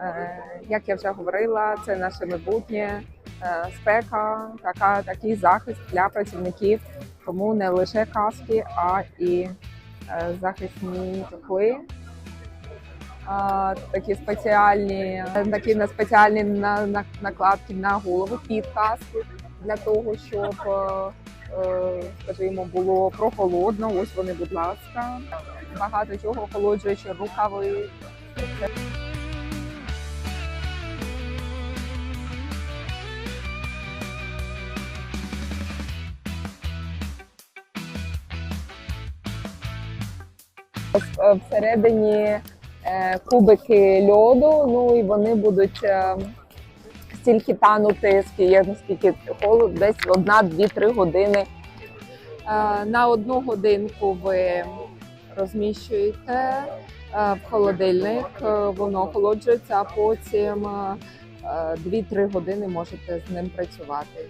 Е, Як я вже говорила, це наше майбутнє е, спека, така такий захист для працівників, тому не лише каски, а і е, захисні чохли. Такі спеціальні, такі на спеціальні на, на, накладки на голову під каску для того, щоб скажімо, було прохолодно. Ось вони, будь ласка. Багато чого охолоджуючи рукави. Всередині е, кубики льоду, ну і вони будуть е, стільки танути, скільки, наскільки холод, десь одна, дві, три години. Е, На одну годинку ви розміщуєте е, в холодильник, е, воно охолоджується, а потім е, 2-3 години можете з ним працювати.